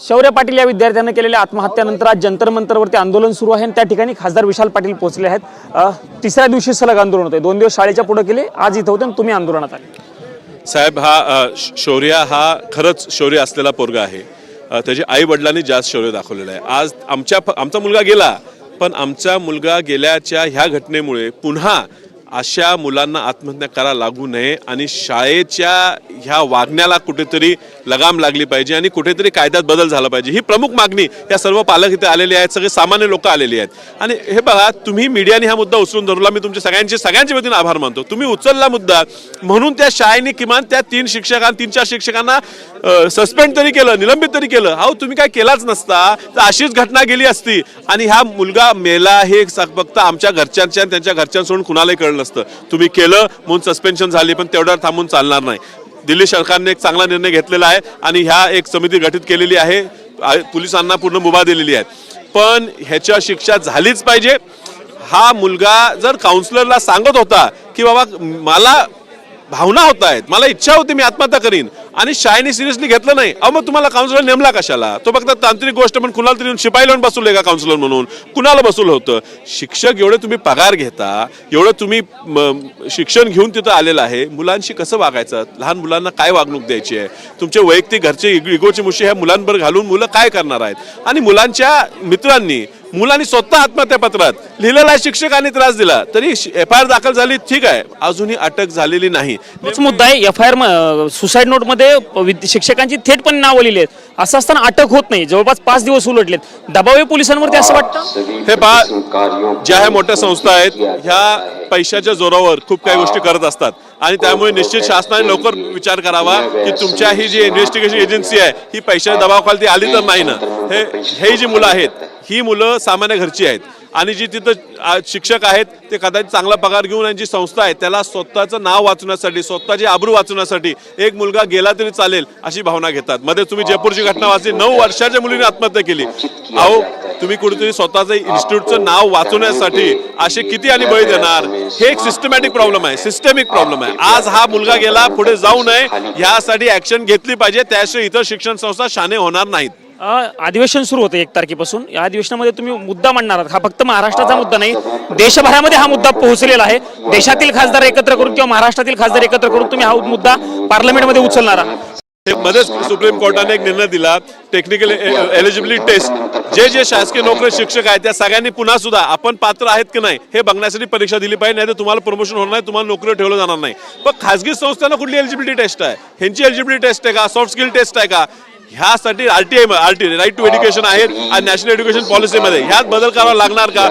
शौर्य पाटील या विद्यार्थ्यानं केलेल्या आत्महत्यानंतर आज जंतर मंतरवरती आंदोलन सुरू आहे आणि त्या ठिकाणी खासदार विशाल पाटील पोहोचले आहेत. तिसऱ्या दिवशी सलग आंदोलन होते दोन दिवस शाळेच्या पुढे केले आज इथं होते आणि तुम्ही आंदोलनात आले. साहेब हा श- शौर्य हा खरंच शौर्य असलेला पोरगा आहे. त्याची त्याच्या आई वडिलांनी जास्त शौर्य दाखवलेलं आहे. आज आमच्या आमचा मुलगा गेला पण आमचा मुलगा गेल्याच्या ह्या घटनेमुळे पुन्हा अशा मुलांना आत्महत्या करा लागू नये आणि शाळेच्या ह्या वागण्याला कुठेतरी लगाम लागली पाहिजे आणि कुठेतरी कायद्यात बदल झाला पाहिजे. ही प्रमुख मागणी या सर्व पालक इथे आलेले आहेत सगळे सामान्य लोक आलेली आहेत. आणि हे बघा तुम्ही मीडियाने हा मुद्दा उचलून धरला मी तुमच्या सगळ्यांचे सगळ्यांच्या वतीने आभार मानतो. तुम्ही उचलला मुद्दा म्हणून त्या शाळेने किमान त्या तीन शिक्षकां तीन चार शिक्षकांना सस्पेंड तरी केलं निलंबित तरी केलं. अहो तुम्ही काय केलाच नसता तर अशीच घटना गेली असती. आणि हा मुलगा मेला हे फक्त आमच्या घरच्यांच्या त्यांच्या घरच्यांसोडून कुणालाही कळलं नसतं. तुम्ही केलं म्हणून सस्पेन्शन झाली पण तेवढ्यावर थांबून चालणार नाही. दिल्ली सरकारने एक चांगला निर्णय घेतलेला आहे आणि ह्या एक समिती गठीत केलेली आहे. पोलिसांना पूर्ण मुभा दिलेली आहे. पण ह्याच्या शिक्षा झालीच पाहिजे. हा मुलगा जर काउन्सिलरला सांगत होता की बाबा मला भावना होत आहेत मला इच्छा होती मी आत्महत्या करीन आणि शायनी सिरियसली घेतलं नाही. अहो मग तुम्हाला काउन्सिलर नेमला कशाला? तो फक्त तांत्रिक गोष्ट पण कुणाला तरी शिपाई लावून बसवले का काउन्सिलर म्हणून? कुणाला बसवलं होतं? शिक्षक एवढे तुम्ही पगार घेता एवढं तुम्ही शिक्षण घेऊन तिथं आलेलं आहे. मुलांशी कसं वागायचं? लहान मुलांना काय वागणूक द्यायची आहे? तुमचे वैयक्तिक घरचे इगोचे मुशी ह्या मुलांवर घालून मुलं काय करणार आहेत? आणि मुलांच्या मित्रांनी मुलांनी स्वतः आत्महत्या पत्रात लिहिलेला आहे शिक्षकांनी त्रास दिला. तरी एफ आय आर दाखल झाली ठीक आहे. अजूनही अटक झालेली नाही. तोच मुद्दा आहे एफ आय आर सुसाईड नोटमध्ये विद- शिक्षकांची थेट पण नावं लिहिली आहेत. असं असताना अटक होत नाही. जवळपास पाच दिवस उलटलेत. दबाव पोलिसांवरती असं वाटतं? हे पहा ज्या ह्या मोठ्या संस्था आहेत ह्या पैशाच्या जोरावर खूप काही गोष्टी करत असतात. आणि त्यामुळे निश्चित शासनाने लवकर विचार करावा की तुमच्या ही जी इन्व्हेस्टिगेशन एजन्सी आहे ही पैशाच्या दबावाखाली ती आली तर नाही ना? हे हे जी मुलं आहेत ही मुलं सामान्य घरची आहेत. आणि जी तिथं शिक्षक आहेत ते कदाचित चांगला पगार घेऊन आणि जी संस्था आहे त्याला स्वतःचं नाव वाचवण्यासाठी स्वतःची आबरू वाचवण्यासाठी एक मुलगा गेला तरी चालेल अशी भावना घेतात. मध्ये तुम्ही जयपूरची घटना वाचली नऊ वर्षाच्या मुलीने आत्महत्या केली. अहो तुम्ही कुठेतरी स्वतःचं इन्स्टिट्यूटचं नाव वाचवण्यासाठी असे किती आणि बळी देणार? हे एक सिस्टमॅटिक प्रॉब्लेम आहे सिस्टमिक प्रॉब्लेम आहे. आज हा मुलगा गेला पुढे जाऊ नये यासाठी ऍक्शन घेतली पाहिजे त्याशिवाय इतर शिक्षण संस्था शाने होणार नाहीत. अधिवेशन सुरू होतं एक तारखेपासून. या अधिवेशनामध्ये तुम्ही मुद्दा मांडणार आहात. हा फक्त महाराष्ट्राचा मुद्दा नाही देशभरामध्ये हा मुद्दा पोहोचलेला आहे. देशातील खासदार एकत्र करून किंवा महाराष्ट्रातील खासदार एकत्र करून तुम्ही हा मुद्दा पार्लमेंटमध्ये उचलणार आहात. मध्येच सुप्रीम कोर्टाने एक निर्णय दिला टेक्निकल एलिजिबिलिटी टेस्ट जे जे शासकीय नोकरी शिक्षक आहेत त्या सगळ्यांनी पुन्हा सुद्धा आपण पात्र आहेत की नाही हे बघण्यासाठी परीक्षा दिली पाहिजे नाही तर तुम्हाला प्रमोशन होणार नाही तुम्हाला नोकरी ठेवलं जाणार नाही. पण खासगी संस्थांना कुठली एलिजिबिलिटी टेस्ट आहे? ह्यांची एलिजिबिलिटी टेस्ट आहे का? सॉफ्ट स्किल टेस्ट आहे का? ह्यासाठी RTI RT right to education आहेत आणि नॅशनल एज्युकेशन पॉलिसीमध्ये ह्यात बदल करावा लागणार का?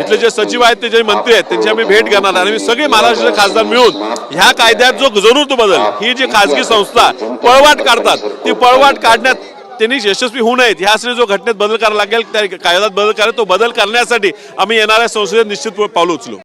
इथले जे सचिव आहेत ते जे मंत्री आहेत त्यांची आम्ही भेट घेणार आणि आम्ही सगळे महाराष्ट्राचे खासदार मिळून ह्या कायद्यात जो जरूर तो बदल ही जी खासगी संस्था पळवाट काढतात ती पळवाट काढण्यात त्यांनी यशस्वी होऊ नयेत. ह्यासाठी जो घटनेत बदल करावा लागेल त्या कायद्यात बदल करायला तो बदल करण्यासाठी आम्ही येणाऱ्या संसदेत निश्चित पावलं उचलू.